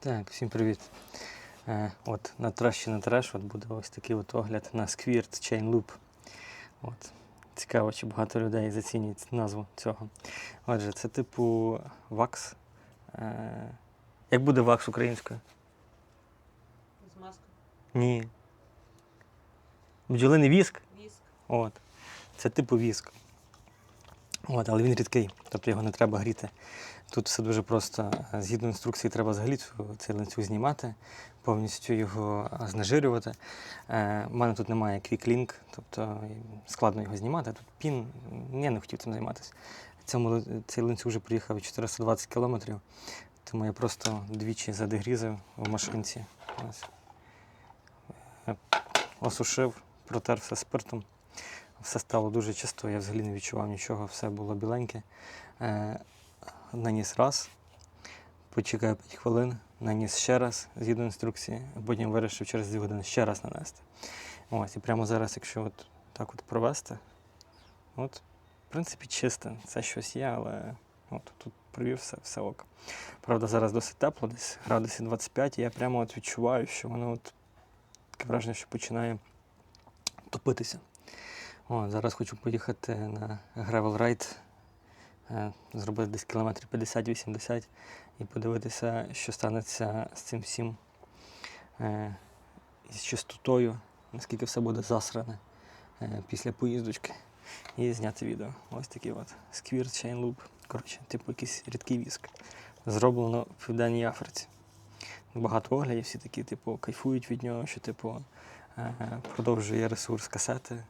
Так, всім привіт. Е, от на траші на треш от буде ось такий от огляд на Squirt Chain Loop. От. Цікаво, чи багато людей зацінюють назву цього. Отже, це типу вакс. Е, як буде вакс українською? Змазка, Ні. Бджолиний віск. віск. От. Це типу віск. От, але він рідкий, тобто його не треба гріти. Тут все дуже просто. Згідно інструкції, треба взагалі цей ланцюг знімати, повністю його знежирювати. Е, У мене тут немає Link, тобто складно його знімати. Тут пін, я не хотів цим займатися. Цьому, цей ланцюг вже приїхав 420 кілометрів, тому я просто двічі задегрізив в машинці. Е, Осушив, протер все спиртом. Все стало дуже чисто, я взагалі не відчував нічого, все було біленьке. Наніс раз, почекав 5 хвилин, наніс ще раз згідно інструкції, потім вирішив через 2 години ще раз нанести. Ось, і прямо зараз, якщо от так от провести, от, в принципі, чисте, це щось є, але от, тут провів все, все ок. Правда, зараз досить тепло, десь градусів 25, і я прямо от відчуваю, що воно от таке враження, що починає топитися. О, зараз хочу поїхати на Ride, е, зробити десь кілометрів 50-80 і подивитися, що станеться з цим всім е, із чистотою, наскільки все буде засране е, після поїздочки. І зняти відео. Ось такий от Squirt Chain. Коротше, типу якийсь рідкий віск. Зроблено в Південній Африці. Багато оглядів, всі такі, типу, кайфують від нього, що типу е, продовжує ресурс касети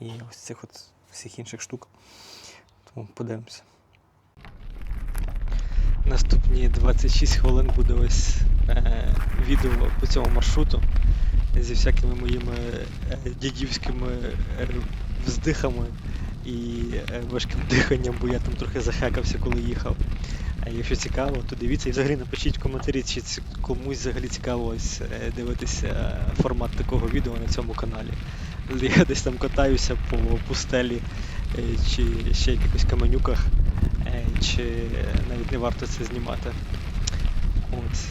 і ось цих от всіх інших штук. Тому подивимося. Наступні 26 хвилин буде ось е, відео по цьому маршруту зі всякими моїми е, дідівськими е, вздихами і е, важким диханням, бо я там трохи захекався, коли їхав. Якщо цікаво, то дивіться і взагалі напишіть в коментарі, чи комусь взагалі цікаво ось дивитися формат такого відео на цьому каналі. Я десь там катаюся по пустелі чи ще якихось каменюках, чи навіть не варто це знімати. От.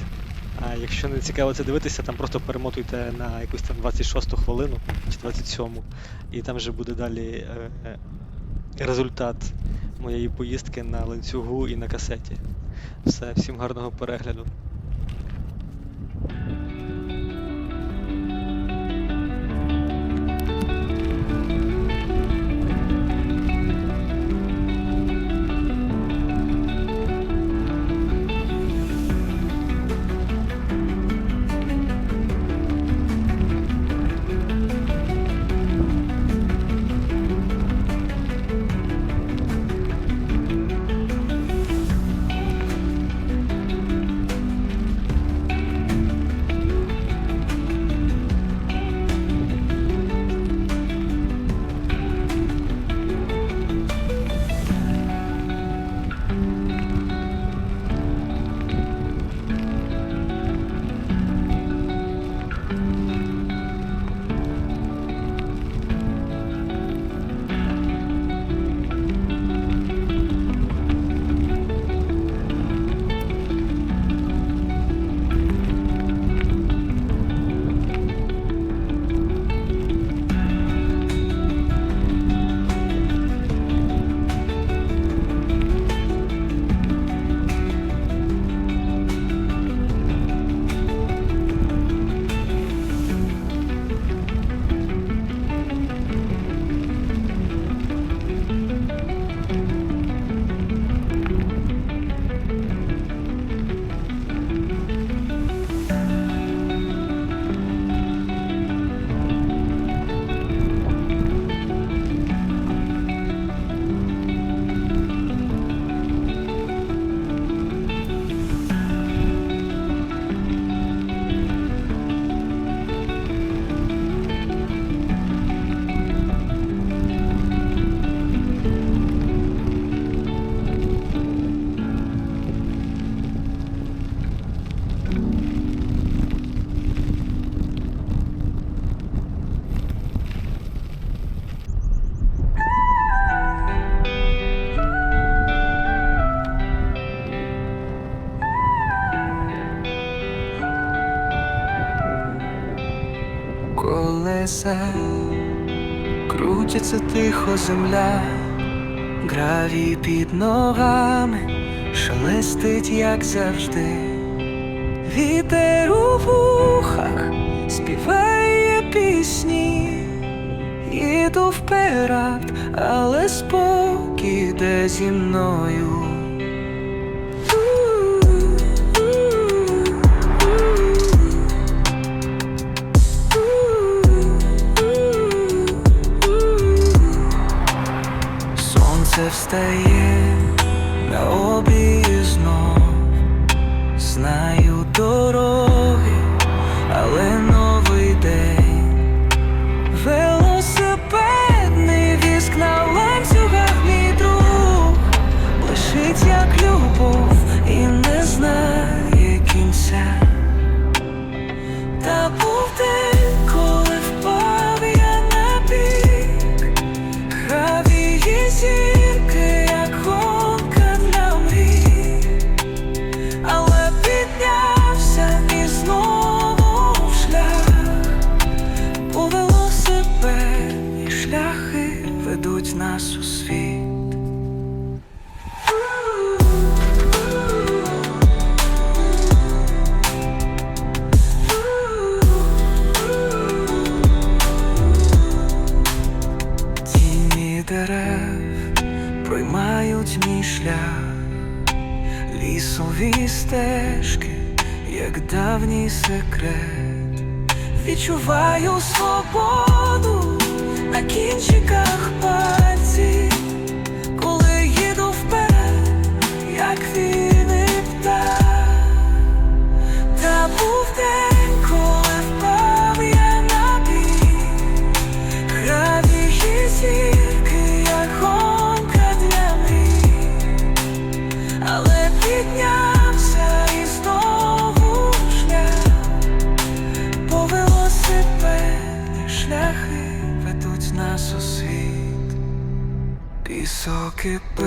А якщо не цікаво це дивитися, там просто перемотуйте на якусь там 26 хвилину чи 27, і там вже буде далі е, е, результат моєї поїздки на ланцюгу і на касеті. Все, всім гарного перегляду. все, крутиться тихо земля, гравій під ногами, шелестить, як завжди, вітер у вухах співає пісні, іду вперед, але спокій де зі мною. стає на обі знов знаю дорогу. pocket.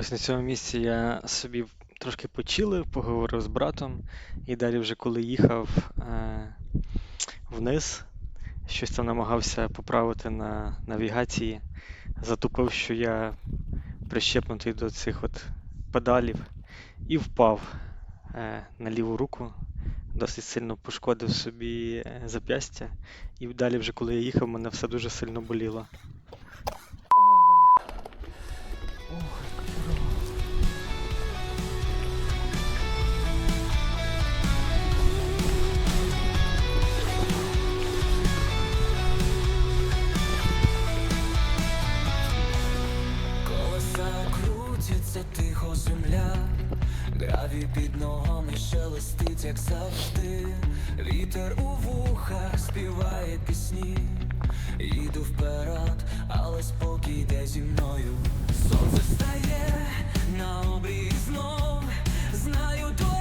Ось на цьому місці я собі трошки почилив, поговорив з братом, і далі, вже коли їхав е, вниз, щось там намагався поправити на навігації, затупив, що я прищепнутий до цих от педалів і впав е, на ліву руку, досить сильно пошкодив собі е, зап'ястя, і далі, вже коли я їхав, мене все дуже сильно боліло. Крутяться тихо земля, гравій під ногами шелестить, як завжди. Вітер у вухах співає пісні. Їду вперед, але спокій йде зі мною. Сонце стає на обрій знов. Знаю дороги,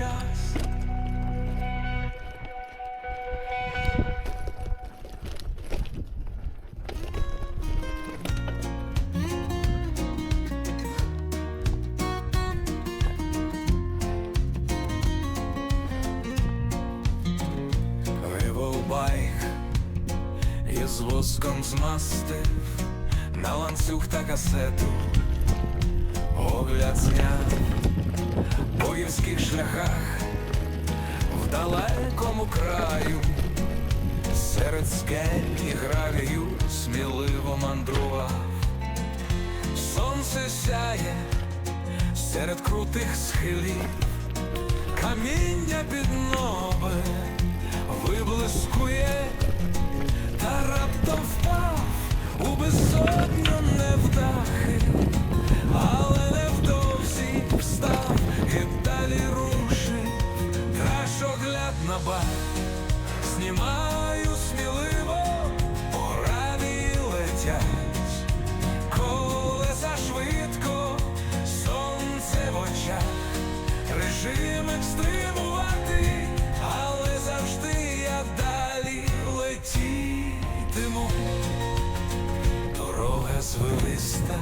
час. Байк із воском на ланцюг та касету. Огляд зняв по гірських шляхах в далекому краю, серед скель і гравію сміливо мандрував. Сонце сяє серед крутих схилів, каміння під ноги виблискує, та раптом впав у безсотню невдахи, але невдовзі встав і далі рушить краш огляд на бак, знімаю сміливо, порані летять, колеса швидко, сонце в очах, режим екстримувати, але завжди я далі летітиму, дорога звилиста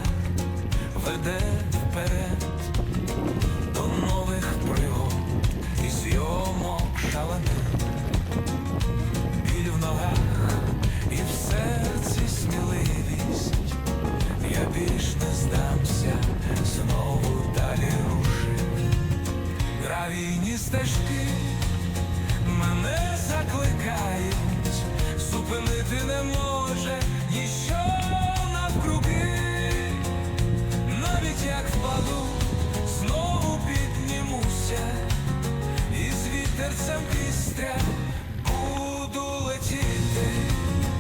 веде вперед. Стежки мене закликають, зупинити не може ніщо навкруги, навіть як впаду, знову піднімуся, і з вітерцем вістря буду летіти,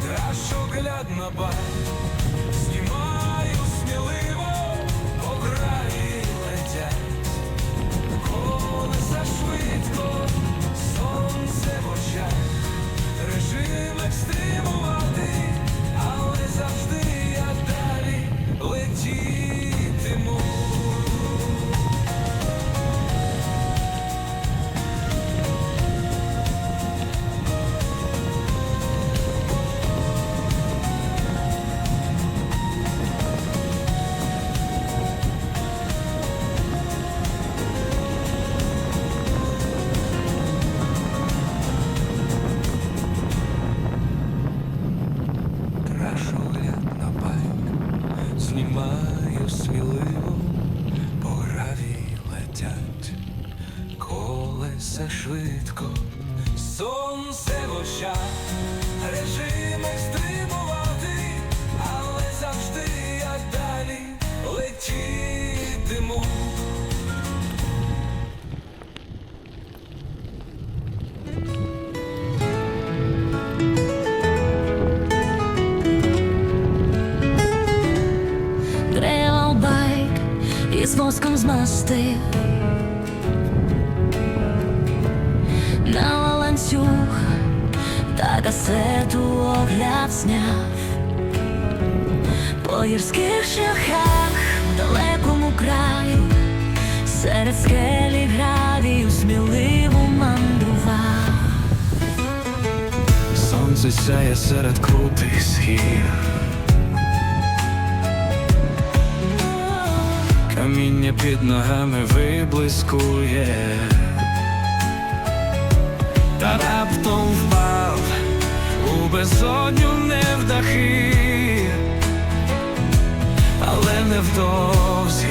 трашоглядна бар, знімаю сонце режим екстримувати, але завжди я далі летітиму. Сміливо, по граві летять. Колеса швидко, сонце в очах воском На ланцюг та касету огляд зняв. По гірських шляхах в далекому краю Серед скелі гравію сміливо мандрував. Сонце сяє серед крутих схід Каміння під ногами виблискує. Та раптом впав у безодню невдахи. Але невдовзі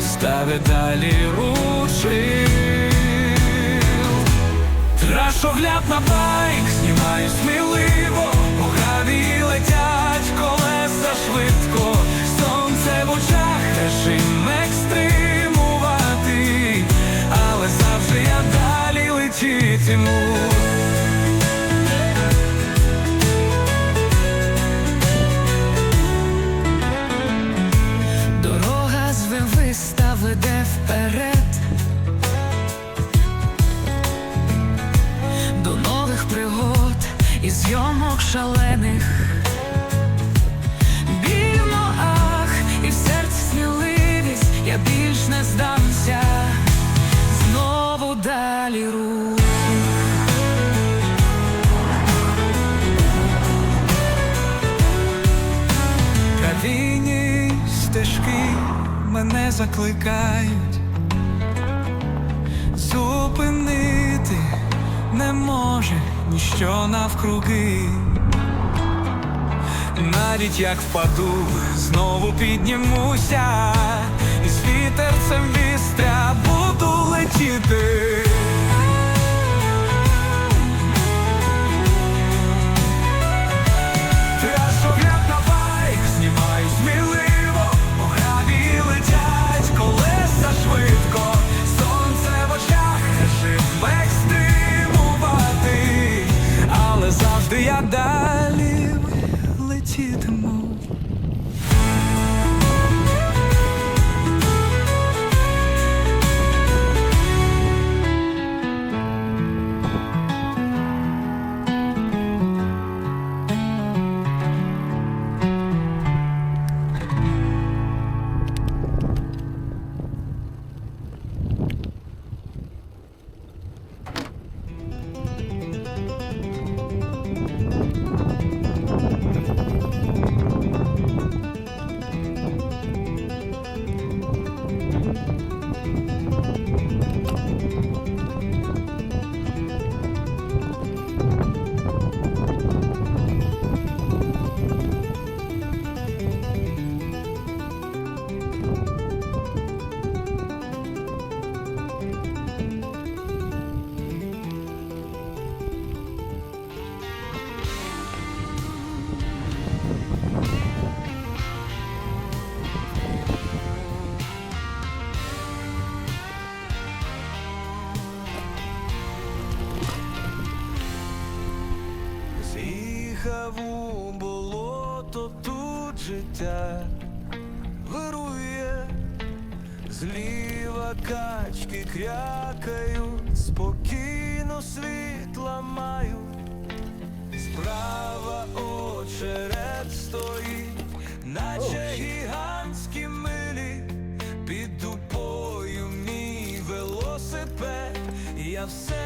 ставить далі рушив Трашогляд на байк, знімаю сміливо, по гравії летять колеса швидко, сонце в очах, режим далі летітиму. Дорога звивиста веде вперед До нових пригод і зйомок шалених мене закликають Зупинити. Не може ніщо навкруги. Навіть як впаду, знову піднімуся. І з вітерцем вістря буду летіти я все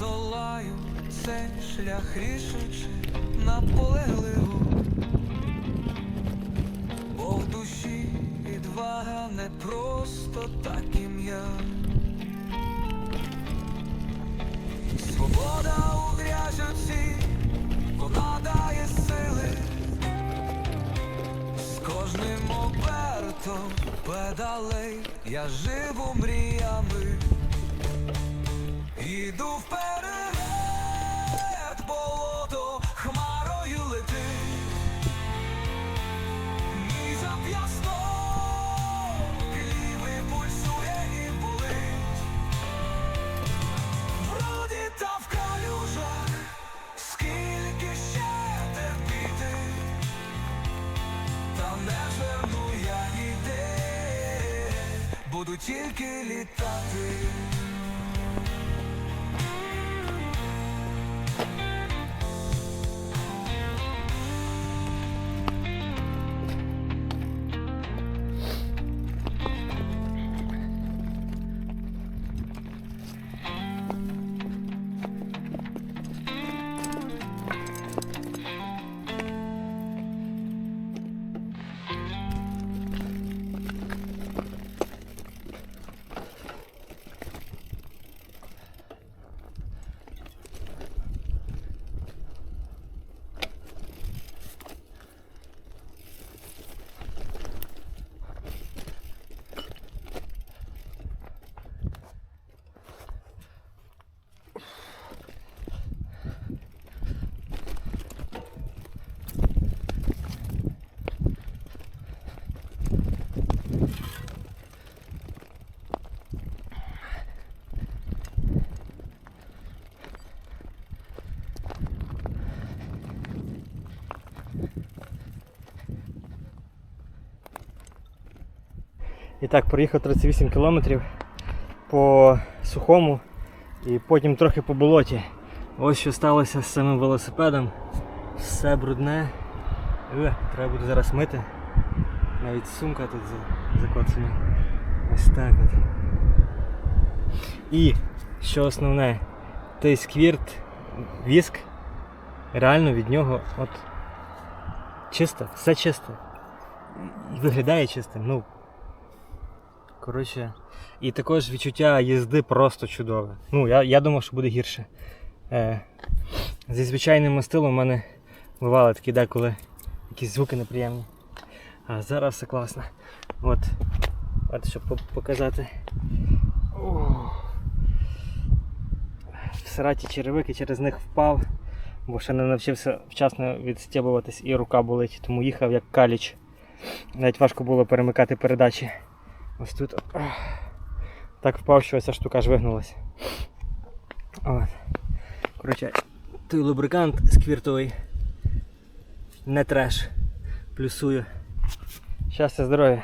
долаю цей шлях рішучи наполегливо, бо в душі відвага не просто так ім'я. Свобода у грязюці, вона дає сили, з кожним обертом педалей я живу мріями. Іду вперед, тільки літати. І так, проїхав 38 кілометрів по сухому і потім трохи по болоті. Ось що сталося з самим велосипедом. Все брудне. Е, треба буде зараз мити. Навіть сумка тут закоцана. Ось так от. І що основне, той сквірт, віск, реально від нього от чисто, все чисто. Виглядає чистим. Ну, Коротше, і також відчуття їзди просто чудове. Ну, я, я думав, що буде гірше. Е, зі звичайним мастилом у мене бували такі деколи якісь звуки неприємні. А зараз все класно. От, от щоб показати. В сираті черевики через них впав, бо ще не навчився вчасно відстібуватись і рука болить, тому їхав як каліч. Навіть важко було перемикати передачі. Ось тут так впав, що ця штука аж вигнулася. От. Коротше, той лубрикант сквіртовий. Не треш. Плюсую. Щастя, здоров'я.